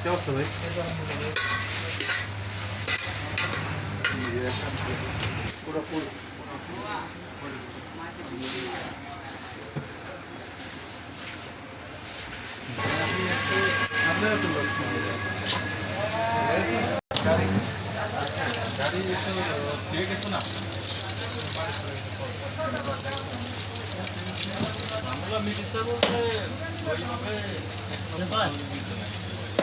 কি অবস্থা ভাই পুরো পুরো আপনারা তো গাড়ি গাড়ি ছিঁড়ে গেছে না আমরা মিটিং বলতে ওইভাবে